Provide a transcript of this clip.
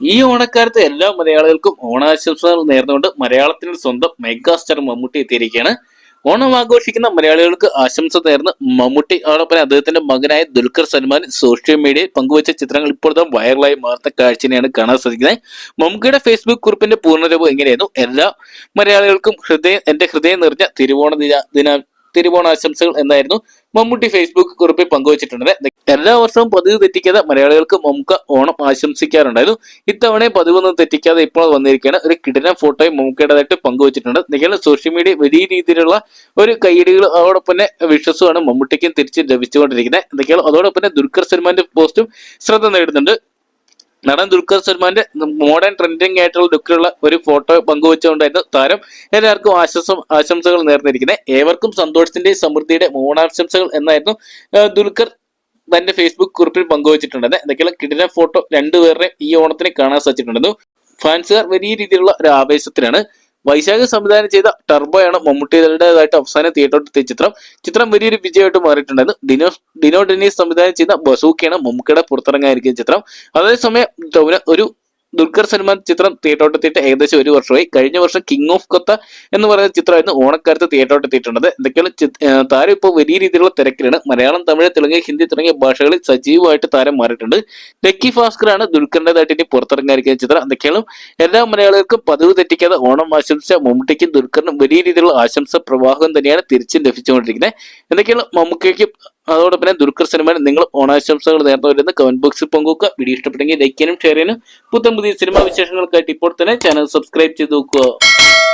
ഈ ഓണക്കാലത്ത് എല്ലാ മലയാളികൾക്കും ഓണാശംസകൾ നേർന്നുകൊണ്ട് മലയാളത്തിന്റെ സ്വന്തം മെഗാസ്റ്റാർ മമ്മൂട്ടി എത്തിയിരിക്കുകയാണ്. ഓണം ആഘോഷിക്കുന്ന മലയാളികൾക്ക് ആശംസ നേർന്ന് മമ്മൂട്ടി അതോടൊപ്പം അദ്ദേഹത്തിന്റെ മകനായ ദുൽഖർ സൽമാൻ സോഷ്യൽ മീഡിയയിൽ പങ്കുവച്ച ചിത്രങ്ങൾ ഇപ്പോഴത്തെ വൈറലായി മാറുന്ന കാഴ്ചയാണ് കാണാൻ സാധിക്കുന്നത്. മമ്മൂട്ടിയുടെ ഫേസ്ബുക്ക് കുറിപ്പിന്റെ പൂർണരൂപം എങ്ങനെയായിരുന്നു? എല്ലാ മലയാളികൾക്കും ഹൃദയം എന്റെ ഹൃദയം നിറഞ്ഞ തിരുവോണ ദിന ദിന തിരുവോണാശംസകൾ എന്നായിരുന്നു മമ്മൂട്ടി ഫേസ്ബുക്ക് കുറിപ്പിൽ പങ്കുവച്ചിട്ടുണ്ട് എല്ലാ വർഷവും പതിവ് തെറ്റിക്കാതെ മലയാളികൾക്ക് മമ്മൂക്ക ഓണം ആശംസിക്കാറുണ്ടായിരുന്നു. ഇത്തവണ പതിവൊന്നും തെറ്റിക്കാതെ ഇപ്പോൾ വന്നിരിക്കുകയാണ്. ഒരു കിടന ഫോട്ടോയും മമ്മൂക്കയുടേതായിട്ട് പങ്കുവച്ചിട്ടുണ്ട്. നിങ്ങളുടെ സോഷ്യൽ മീഡിയ വലിയ രീതിയിലുള്ള ഒരു കൈയടികൾ അതോടൊപ്പം തന്നെ വിശ്വസമാണ് മമ്മൂട്ടിക്കും തിരിച്ച് ലഭിച്ചുകൊണ്ടിരിക്കുന്നത്. എന്തൊക്കെയാണ് അതോടൊപ്പം തന്നെ ദുൽഖർ സൽമാന്റെ പോസ്റ്റും ശ്രദ്ധ നേടുന്നുണ്ട്. നടൻ ദുൽഖർ സൽമാന്റെ മോഡേൺ ട്രെൻഡിങ് ആയിട്ടുള്ള ലുക്കിലുള്ള ഒരു ഫോട്ടോ പങ്കുവച്ചുകൊണ്ടായിരുന്നു താരം. എല്ലാവർക്കും ആശംസ ആശംസകൾ നേർന്നിരിക്കുന്നത്. ഏവർക്കും സന്തോഷത്തിന്റെ സമൃദ്ധിയുടെ ഓണാശംസകൾ എന്നായിരുന്നു ദുൽഖർ തന്റെ ഫേസ്ബുക്ക് കുറിപ്പിൽ പങ്കുവച്ചിട്ടുണ്ടെന്ന്. എന്തൊക്കെയുള്ള കിടില ഫോട്ടോ രണ്ടുപേരുടെ ഈ ഓണത്തിന് കാണാൻ സാധിച്ചിട്ടുണ്ടെന്നു. ഫാൻസുകാർ വലിയ രീതിയിലുള്ള ഒരു ആവേശത്തിലാണ്. വൈശാഖ് സംവിധാനം ചെയ്ത ടർബോയാണ് മമ്മൂട്ടിയുടേതായിട്ട് അവസാനം തിയേറ്ററിൽ എത്തിയ ചിത്രം. ചിത്രം വലിയൊരു വിജയമായിട്ട് മാറിയിട്ടുണ്ടായിരുന്നു. ഡിനോ ഡിനോ ഡെനീസ് സംവിധാനം ചെയ്ത ബസൂക്കയാണ് മമ്മൂക്കയുടെ പുറത്തിറങ്ങാനിരിക്കുന്ന ചിത്രം. അതേസമയം ഒരു ദുൽഖർ സൽമാൻ ചിത്രം തിയേറ്ററോട്ടെത്തിയിട്ട് ഏകദേശം ഒരു വർഷമായി. കഴിഞ്ഞ വർഷം കിങ് ഓഫ് കൊത്ത എന്ന് പറയുന്ന ചിത്രമായിരുന്നു ഓണക്കാലത്ത് തിയേറ്ററോട്ടെത്തിയിട്ടുള്ളത് എന്തൊക്കെയാണ് താരം ഇപ്പോൾ വലിയ രീതിയിലുള്ള തിരക്കിലാണ്. മലയാളം തമിഴ് തെലുങ്ക് ഹിന്ദി തുടങ്ങിയ ഭാഷകളിൽ സജീവമായിട്ട് താരം മാറിയിട്ടുണ്ട്. ലക്കി ഭാസ്കറാണ് ദുൽഖറിന്റെതായിട്ട് ഇനി പുറത്തിറങ്ങാനിരിക്കുന്ന ചിത്രം. എന്തൊക്കെയാണ് എല്ലാ മലയാളികൾക്കും പതിവ് തെറ്റിക്കാതെ ഓണം ആശംസിച്ച മമ്മൂട്ടിക്കും ദുൽഖറിനും വലിയ രീതിയിലുള്ള ആശംസ പ്രവാഹം തന്നെയാണ് തിരിച്ചും ലഭിച്ചുകൊണ്ടിരിക്കുന്നത്. എന്തൊക്കെയാണ് മമ്മൂക്കയ്ക്കും അതോടൊപ്പം തന്നെ ദുൽഖർ സിനിമയിൽ നിങ്ങൾ ഓണാശംസകൾ വരുന്ന കമന്റ് ബോക്സിൽ പങ്കുവെക്കുക. വീഡിയോ ഇഷ്ടപ്പെട്ടെങ്കിൽ ലൈക്ക് ചെയ്യാനും ഷെയർ ചെയ്യാനും. പുത്തൻ പുതിയ സിനിമാ വിശേഷങ്ങൾക്കായിട്ട് ഇപ്പോൾ തന്നെ ചാനൽ സബ്സ്ക്രൈബ് ചെയ്ത് നോക്കുക.